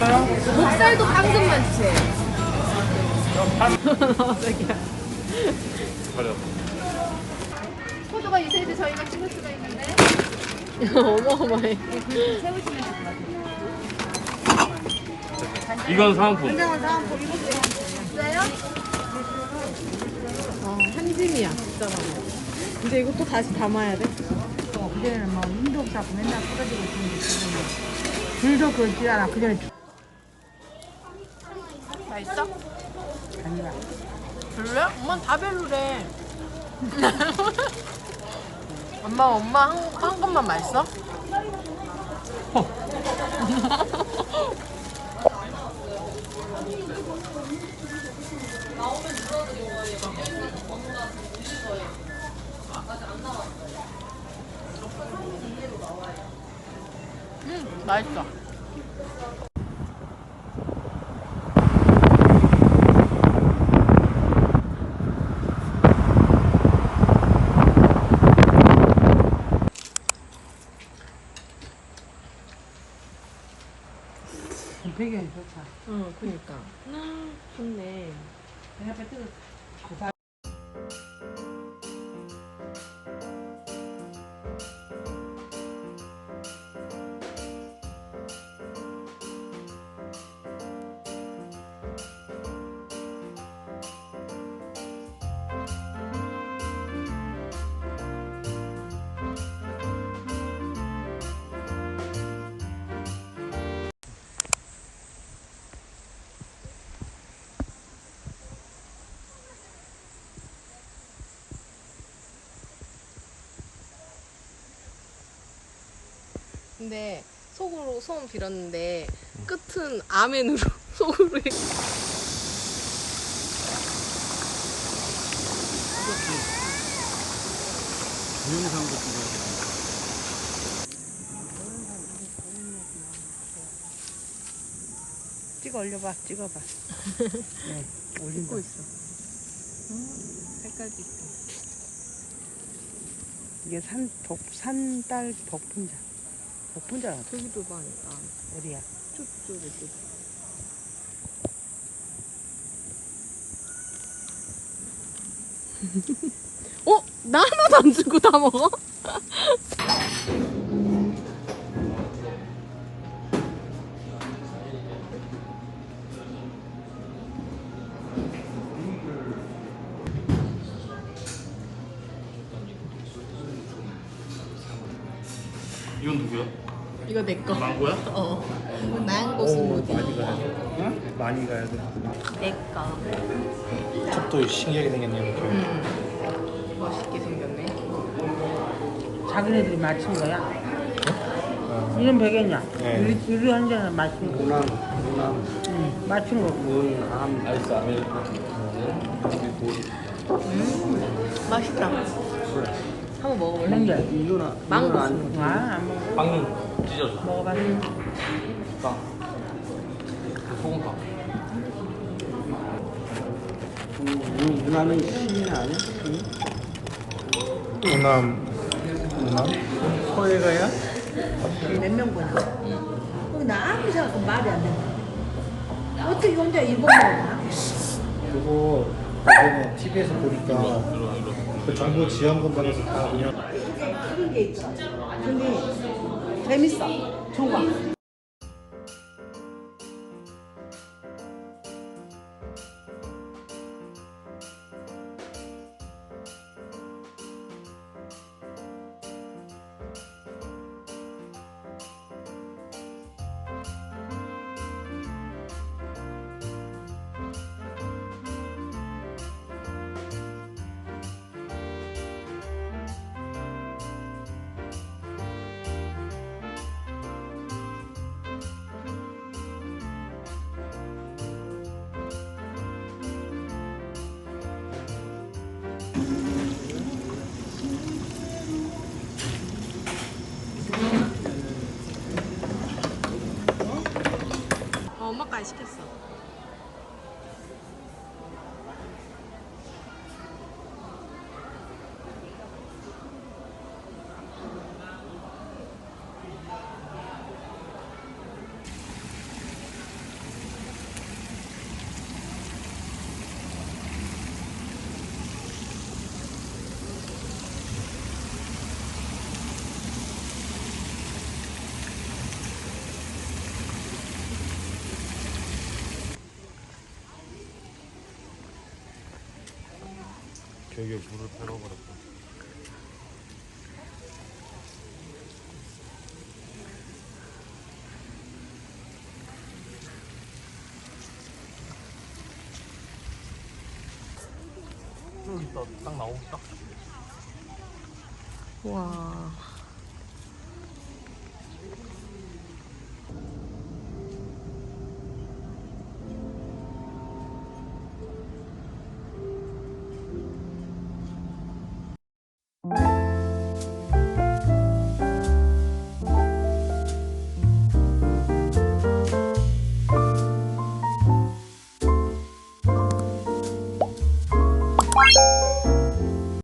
목살도 방금만 주세요. 포도가 있어야지 저희가 찍을 수가 있는데. 어마어마해. 네, 이건 사은품. 굉장한 사람 보이고 있어요. 어, 아, 한짐이야, 근데 이거 또 다시 담아야 돼? 어, 그전에는 뭐 인도 없고 맨날 부러지고 있는데 지금은 불도 그럴 줄 알아. 그전에 맛있어? 아니라 별로야? 엄마는 다 별로래. 엄마, 엄마 한, 한 것만 맛있어? 음, 맛있어. 배경이 좋다 어, 그니까. 좋네. 내 앞에 뜨거 근데 속으로 소원 빌었는데 끝은 아멘으로 속으로 해. 동영상도 찍어야 찍어 올려봐 찍어봐 네 찍고 있어. 색깔도 있고. 이게 산, 덕, 산딸 덕분자 덕분자 같아 저기도 봐. 아, 어디야 쭉쭉 이렇게. 어? 나 하나도 안 주고 다 먹어? 이건 누구야? 이거 내 거. 망고야? 어. 망고 스무디. 많이 가야 돼. 많이 가야 돼. 내 거. 컵도 신기하게 생겼네 이렇게. 음. 멋있게 생겼네. 자기네들이 맞춘 거야 이런 베개냐 네. 유리, 유리 한 잔은 맞춘 거 누나, 누나, 응, 맞춘 거 누나, 아이스 아메리카노. 음. 맛있다. 한번 먹어볼래? 뭔데 누나, 망고 누나 안- 아안 먹어 빵 찢어줘. 먹어봤어 빵. 그 소금빵. 누- 누나는 시민 아니야? 우남. 우남? 서해가야? 몇명 보냐 그나 아무 생각도 말이 안 된다 어떻게 혼자 일본 먹나 그거 예전에 TV에서 보니까 그 정부 지원금 받아서 다 그냥 그런 게 있어 근데 재밌어. 좋아 어, 엄마까지 시켰어. 벽에 물을 빼어버렸어. 여기 있다. 딱 나오고 딱. 와.